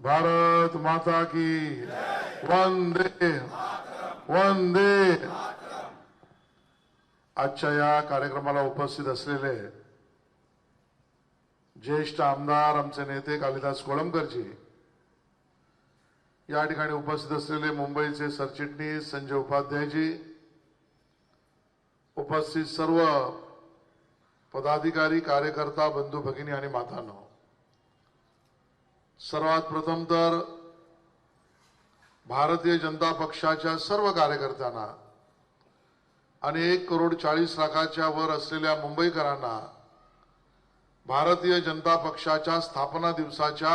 भारत माता की वंदे वंदे. आजच्या या कार्यक्रमाला उपस्थित असलेले ज्येष्ठ आमदार आमचे नेते कालिदास कोळंबकरजी या ठिकाणी उपस्थित असलेले मुंबईचे सरचिटणीस संजय उपाध्यायजी उपस्थित सर्व पदाधिकारी कार्यकर्ता बंधू भगिनी आणि मातांनो सर्वात प्रथम तर भारतीय जनता पक्षाच्या सर्व कार्यकर्त्यांना आणि एक करोड चाळीस लाखाच्या वर असलेल्या मुंबईकरांना भारतीय जनता पक्षाच्या स्थापना दिवसाच्या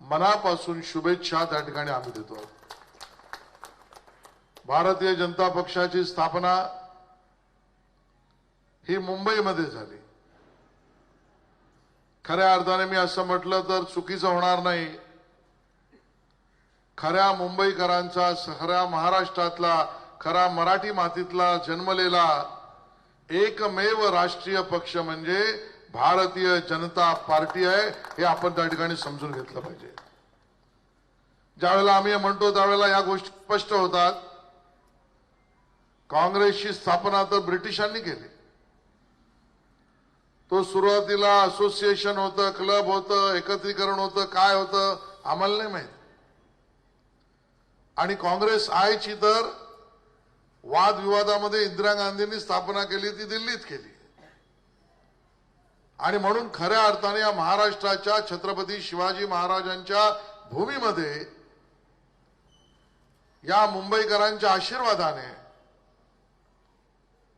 मनापासून शुभेच्छा त्या ठिकाणी आम्ही देतो. भारतीय जनता पक्षाची स्थापना ही मुंबईमध्ये झाली. खऱ्या अर्थाने मी असं म्हटलं तर चुकीचं होणार नाही. खऱ्या मुंबईकरांचा खऱ्या महाराष्ट्रातला खरा मराठी मातीतला जन्मलेला एकमेव राष्ट्रीय पक्ष म्हणजे भारतीय जनता पार्टी आहे हे आपण त्या ठिकाणी समजून घेतलं पाहिजे. ज्यावेळेला आम्ही म्हणतो त्यावेळेला या गोष्टी स्पष्ट होतात. काँग्रेसची स्थापना तर ब्रिटिशांनी केली. तो सुरुवातीला असोसिएशन होतं क्लब होतं एकत्रीकरण होतं काय होतं आम्हाला नाही माहीत. आणि काँग्रेस आयची तर वादविवादामध्ये इंदिरा गांधींनी स्थापना केली ती दिल्लीत केली. आणि म्हणून खऱ्या अर्थाने या महाराष्ट्राच्या छत्रपती शिवाजी महाराजांच्या भूमीमध्ये या मुंबईकरांच्या आशीर्वादाने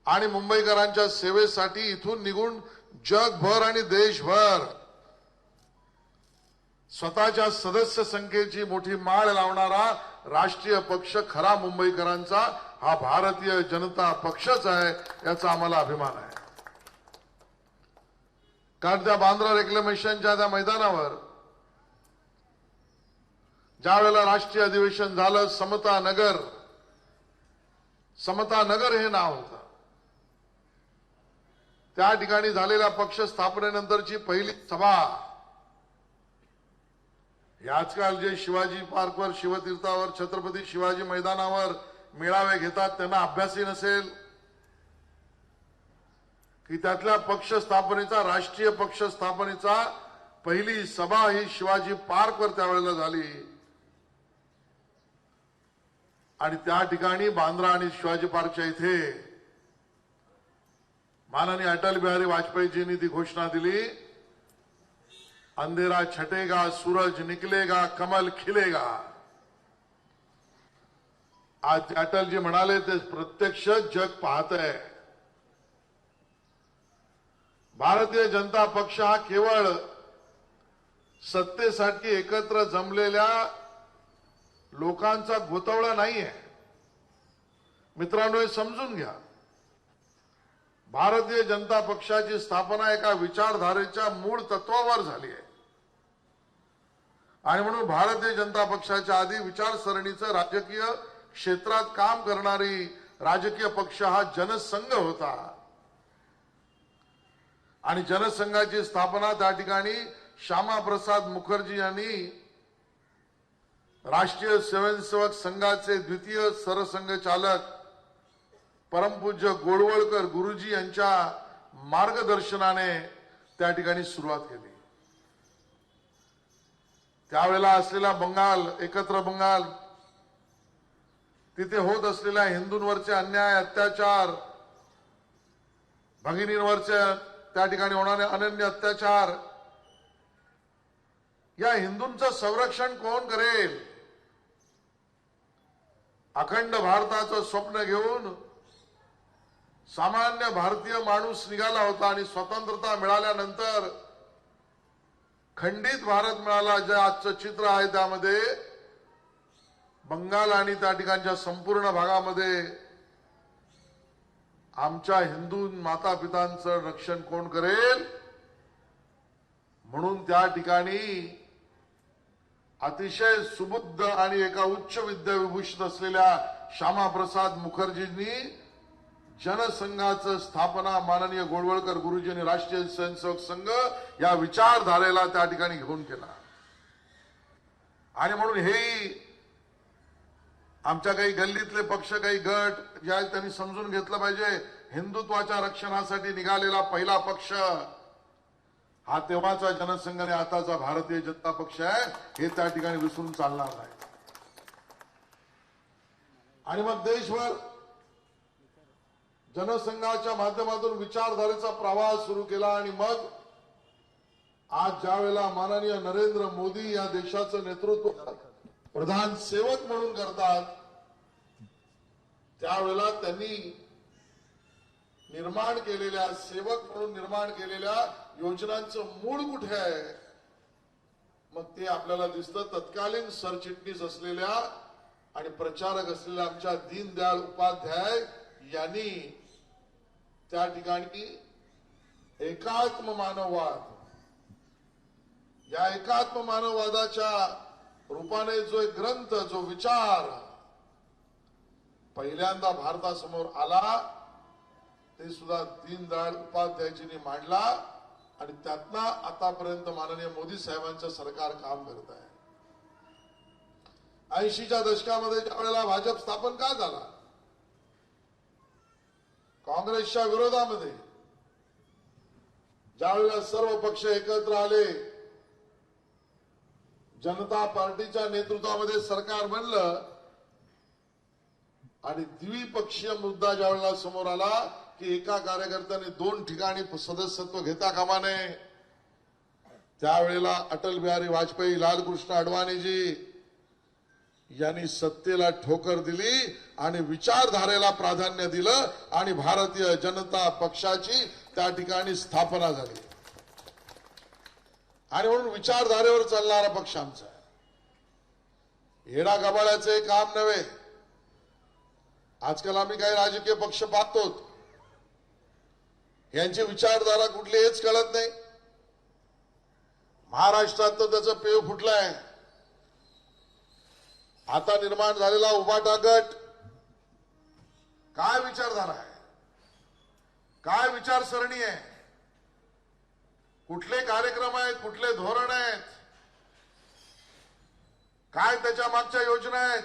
आणि मुंबईकरांच्या सेवेसाठी इथून निघून जगभर आणि देशभर स्वतःच्या सदस्य संख्येची मोठी माळ लावणारा राष्ट्रीय पक्ष खरा मुंबईकरांचा हा भारतीय जनता पक्षच आहे याचा आम्हाला अभिमान आहे. कारण त्या बांद्रा रेक्लेमेशनच्या त्या मैदानावर ज्या वेळेला राष्ट्रीय अधिवेशन झालं समता नगर समता नगर हे नाव होतं. त्या ठिकाणी झालेल्या पक्ष स्थापनेनंतरची पहिली सभा. आजकाल जे शिवाजी पार्कवर शिवतीर्थावर छत्रपती शिवाजी मैदानावर मेळावे घेतात त्यांना अभ्यासही नसेल. की त्यातल्या पक्ष स्थापनेचा राष्ट्रीय पक्ष स्थापनेचा पहिली सभा ही शिवाजी पार्कवर त्यावेळेला झाली. आणि त्या ठिकाणी बांद्रा आणि शिवाजी पार्कच्या इथे माननीय अटल बिहारी वाजपेयीजींनी ती घोषणा दिली अंधेरा छटेगा सूरज निकलेगा कमल खिलेगा. आज अटलजी म्हणाले ते प्रत्यक्ष जग पाहत आहे भारतीय जनता पक्ष हा केवळ सत्तेसाठी एकत्र जमलेल्या लोकांचा गोतवळा नाहीये. मित्रांनो हे समजून घ्या. भारतीय जनता पक्षाची स्थापना एका विचारधारेच्या मूळ तत्वावर झाली आहे. आणि म्हणून भारतीय जनता पक्षाच्या आधी विचारसरणीचं राजकीय क्षेत्रात काम करणारी राजकीय पक्ष हा जनसंघ होता. आणि जनसंघाची स्थापना त्या ठिकाणी श्यामाप्रसाद मुखर्जी यांनी राष्ट्रीय स्वयंसेवक संघाचे द्वितीय सरसंघचालक परमपूज्य गोडवळकर गुरुजी यांच्या मार्गदर्शनाने त्या ठिकाणी सुरुवात केली. त्यावेळेला असलेला बंगाल एकत्र बंगाल तिथे होत असलेल्या हिंदूंवरचे अन्याय अत्याचार भगिनींवरचे त्या ठिकाणी होणारे अनन्य अत्याचार या हिंदूंचं संरक्षण कोण करेल? अखंड भारताचं स्वप्न घेऊन सामान्य भारतीय माणूस निघाला होता आणि स्वतंत्रता मिळाल्यानंतर खंडित भारत मिळाला जे आजचं चित्र आहे त्यामध्ये. बंगाल आणि त्या ठिकाणच्या संपूर्ण भागामध्ये आमच्या हिंदू माता पितांचं रक्षण कोण करेल? म्हणून त्या ठिकाणी अतिशय सुबुद्ध आणि एका उच्च विद्याविभूषित असलेल्या श्यामाप्रसाद मुखर्जींनी जनसंघाचं स्थापना माननीय गोडवळकर गुरुजींनी राष्ट्रीय स्वयंसेवक संघ या विचारधारेला त्या ठिकाणी घेऊन केला. आणि म्हणून हेही आमच्या काही गल्लीतले पक्ष काही गट जे आहेत त्यांनी समजून घेतलं पाहिजे. हिंदुत्वाच्या रक्षणासाठी निघालेला पहिला पक्ष हा तेव्हाचा जनसंघ आणि आताचा भारतीय जनता पक्ष आहे. हे त्या ठिकाणी विसरून चालणार नाही. आणि मग देशभर जनसंघाच्या माध्यमातून विचारधारेचा प्रवाह सुरू केला आणि मग आज ज्या वेळेला माननीय नरेंद्र मोदी या देशाचं नेतृत्व प्रधान सेवक म्हणून करतात त्यावेळेला त्यांनी निर्माण केलेल्या सेवक म्हणून निर्माण केलेल्या योजनांचं मूळ कुठे आहे? मग ते आपल्याला दिसतं. तत्कालीन सरचिटणीस असलेल्या आणि प्रचारक असलेल्या आमच्या दीनदयाळ उपाध्याय यांनी त्या ठिकाणी एकात्म मानववाद. या एकात्म मानववादाच्या रूपाने जो एक ग्रंथ जो विचार पहिल्यांदा भारतासमोर आला ते सुद्धा दीनदयाळ उपाध्यायजींनी मांडला आणि त्यातनं आतापर्यंत माननीय मोदी साहेबांचं सरकार काम करत आहे. ऐंशीच्या दशकामध्ये ज्या वेळेला भाजप स्थापन का झाला? काँग्रेसच्या विरोधामध्ये ज्यावेळेला सर्व पक्ष एकत्र आले जनता पार्टीच्या नेतृत्वामध्ये सरकार बनलं आणि द्विपक्षीय मुद्दा ज्यावेळेला समोर आला की एका कार्यकर्त्याने दोन ठिकाणी सदस्यत्व घेता कामा नये त्यावेळेला अटल बिहारी वाजपेयी लालकृष्ण अडवाणीजी यांनी सत्तेला ठोकर दिली आणि विचारधारेला प्राधान्य दिलं आणि भारतीय जनता पक्षाची त्या ठिकाणी स्थापना झाली. आणि म्हणून विचारधारेवर चालणारा पक्ष आमचा येडा गबाळ्याचे काम नव्हे. आजकाल आम्ही काही राजकीय पक्ष पाहतो यांची विचारधारा कुठली हेच कळत नाही. महाराष्ट्रात तर त्याचं पेव फुटलाय. आता निर्माण झालेला उभाटा गट काय विचारधारा आहे? काय विचारसरणी आहे? कुठले कार्यक्रम आहेत? कुठले धोरण आहेत? काय त्याच्या मागच्या योजना आहेत?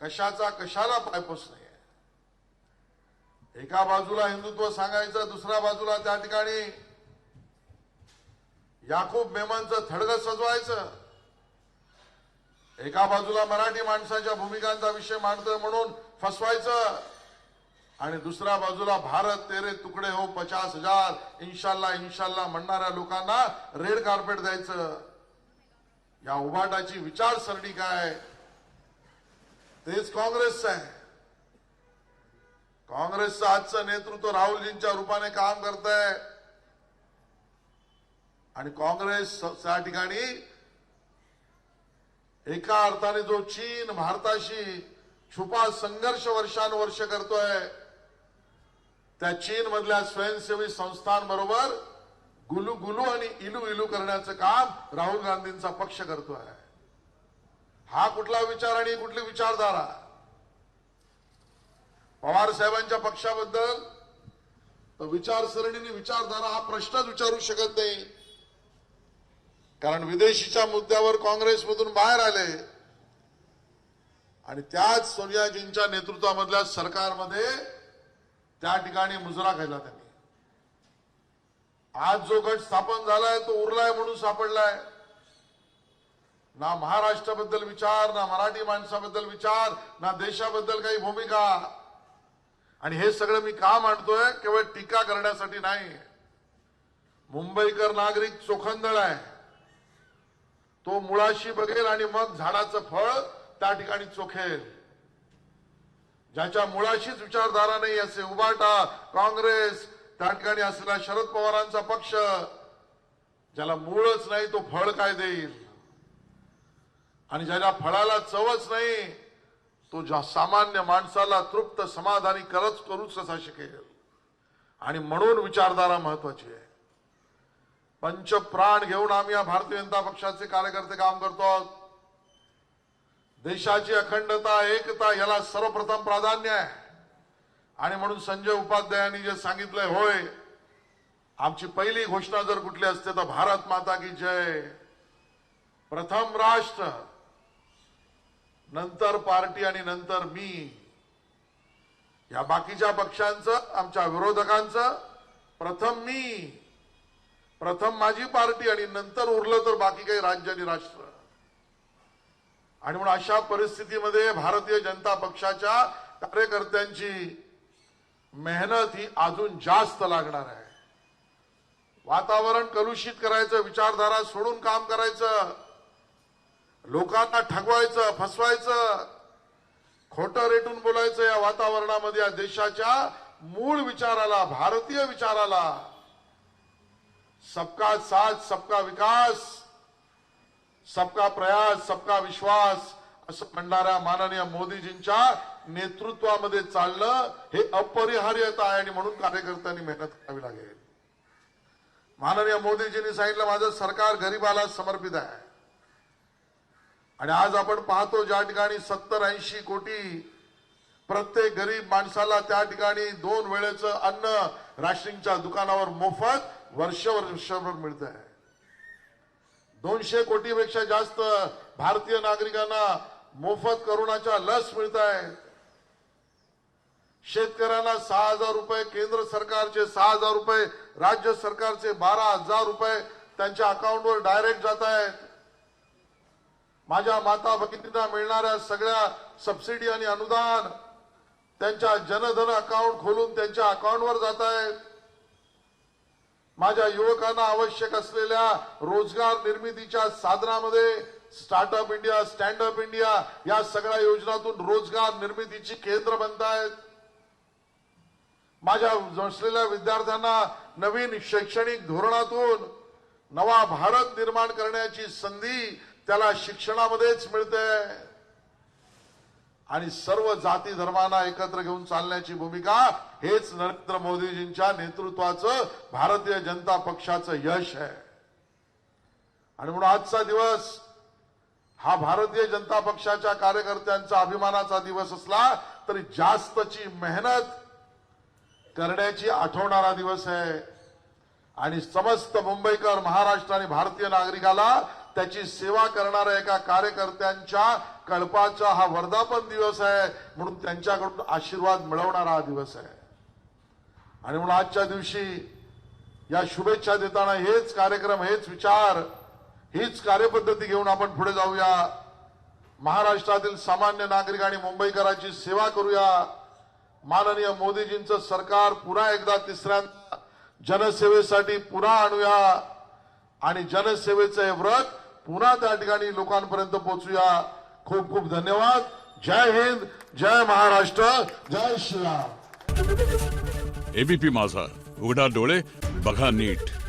कशाचा कशाला पायपोस नाही एका बाजूला हिंदुत्व सांगायचं दुसऱ्या बाजूला त्या ठिकाणी याकूब मेमांचं थडगं सजवायचं. एका बाजूला मराठी माणसाच्या भूमिकांचा विषय मांडतोय म्हणून फसवायचं. आणि दुसऱ्या बाजूला भारत तेरे तुकडे हो पचास हजार. इन्शाल्ला इन्शाल्ला म्हणणाऱ्या लोकांना रेड कार्पेट द्यायचं. या उभाटाची विचारसरणी काय? तेच काँग्रेसचं आहे. काँग्रेसचं आजचं नेतृत्व राहुलजींच्या रूपाने काम करत आहे आणि काँग्रेस त्या ठिकाणी एका अर्थाने जो चीन भारताशी छुपा संघर्ष वर्षानुवर्ष करतोय त्या चीन मधल्या स्वयंसेवी संस्थांबरोबर गुलू गुलू आणि इलू इलू करण्याचं काम राहुल गांधींचा पक्ष करतोय. हा कुठला विचार आणि कुठली विचारधारा? पवार साहेबांच्या पक्षाबद्दल तर विचारसरणीने विचारधारा हा प्रश्नच विचारू शकत नाही. कारण विदेशीच्या मुद्द्यावर काँग्रेसमधून बाहेर आले. आणि त्याच सोनियाजींच्या नेतृत्वामधल्या सरकारमध्ये त्या ठिकाणी मुजरा केला त्यांनी. आज जो गट स्थापन झालाय तो उरलाय म्हणून सापडलाय. ना महाराष्ट्राबद्दल विचार ना मराठी माणसाबद्दल विचार ना देशाबद्दल काही भूमिका. आणि हे सगळं मी का मांडतोय? केवळ टीका करण्यासाठी नाही. मुंबईकर नागरिक चोखंदळ आहे. तो मुळाशी बघेल आणि मग झाडाचं फळ त्या ठिकाणी चोखेल. ज्याच्या मुळाशीच विचारधारा नाही असे उबाटा काँग्रेस त्या ठिकाणी असलेला शरद पवारांचा पक्ष ज्याला मूळच नाही तो फळ काय देईल? आणि ज्याला फळाला चवच नाही तो ज्या सामान्य माणसाला तृप्त समाधानी करच करूच कसा शिकेल आणि म्हणून विचारधारा महत्वाची आहे. पंच प्राण घेऊन आम्ही या भारतीय जनता पक्षाचे कार्यकर्ते काम करतो आहोत. देशाची अखंडता एकता याला सर्वप्रथम प्राधान्य आहे. आणि म्हणून संजय उपाध्यायांनी जे सांगितलंय होय आमची पहिली घोषणा जर कुठली असते तर भारत माता की जय. प्रथम राष्ट्र नंतर पार्टी आणि नंतर मी. या बाकीच्या पक्षांचं आमच्या विरोधकांचं प्रथम मी. प्रथम माझी पार्टी आणि नंतर उरलं तर बाकी काही राज्य आणि राष्ट्र. आणि म्हणून अशा परिस्थितीमध्ये भारतीय जनता पक्षाच्या कार्यकर्त्यांची मेहनत ही अजून जास्त लागणार आहे. वातावरण कलुषित करायचं विचारधारा सोडून काम करायचं लोकांना ठगवायचं फसवायचं खोटं रेटून बोलायचं या वातावरणामध्ये या देशाच्या मूळ विचाराला भारतीय विचाराला सबका साथ सबका विकास सबका प्रयास सबका विश्वास असं म्हणणाऱ्या माननीय मोदीजींच्या नेतृत्वामध्ये चालणं हे अपरिहार्यता आहे आणि म्हणून कार्यकर्त्यांनी मेहनत करावी लागेल. माननीय मोदीजींनी सांगितलं माझं सरकार गरिबाला समर्पित आहे. आणि आज आपण पाहतो ज्या ठिकाणी सत्तर ऐंशी कोटी प्रत्येक गरीब माणसाला त्या ठिकाणी दोन वेळेचं अन्न राशनिंगच्या दुकानावर मोफत वर्ष वर्षभर मिळत आहे दोनशे कोटीपेक्षा जास्त भारतीय नागरिकांना मोफत करोनाच्या लस मिळत आहेत शेतकऱ्यांना सहा हजार रुपये केंद्र सरकारचे सहा हजार रुपये राज्य सरकारचे बारा हजार रुपये त्यांच्या अकाउंटवर डायरेक्ट जात आहेत माझ्या माता भगिनींना मिळणाऱ्या सगळ्या सबसिडी आणि अनुदान त्यांच्या जनधन अकाउंट खोलून त्यांच्या अकाउंटवर जात आहेत. माझ्या युवकांना आवश्यक असलेल्या रोजगार निर्मितीच्या साधनामध्ये स्टार्टअप इंडिया स्टँडअप इंडिया या सगळ्या योजनातून रोजगार निर्मितीची केंद्र बनत आहेत माझ्या असलेल्या विद्यार्थ्यांना नवीन शैक्षणिक धोरणातून नवा भारत निर्माण करण्याची संधी त्याला शिक्षणामध्येच मिळते. आणि सर्व जाती धर्मांना एकत्र घेऊन चालण्याची भूमिका हेच नरेंद्र मोदीजींच्या नेतृत्वाचं भारतीय जनता पक्षाचं यश आहे. आणि म्हणून आजचा दिवस हा भारतीय जनता पक्षाच्या कार्यकर्त्यांचा अभिमानाचा दिवस असला तरी जास्तची मेहनत करण्याची आठवणारा दिवस आहे. आणि समस्त मुंबईकर महाराष्ट्र आणि भारतीय नागरिकाला त्याची सेवा करणाऱ्या एका कार्यकर्त्यांच्या कळपाचा हा वर्धापन दिवस आहे म्हणून त्यांच्याकडून आशीर्वाद मिळवणारा हा दिवस आहे. आणि म्हणून आजच्या दिवशी या शुभेच्छा देताना हेच कार्यक्रम हेच विचार हीच कार्यपद्धती घेऊन आपण पुढे जाऊया. महाराष्ट्रातील सामान्य नागरिक आणि मुंबईकरांची सेवा करूया. माननीय मोदीजींचं सरकार पुन्हा एकदा तिसऱ्यांदा जनसेवेसाठी पुन्हा आणूया. आणि जनसेवेचं हे व्रत पुन्हा त्या ठिकाणी लोकांपर्यंत पोहोचूया. खूप खूप धन्यवाद. जय हिंद जय महाराष्ट्र जय श्रीराम. एबीपी माझा. उघडा डोळे बघा नीट.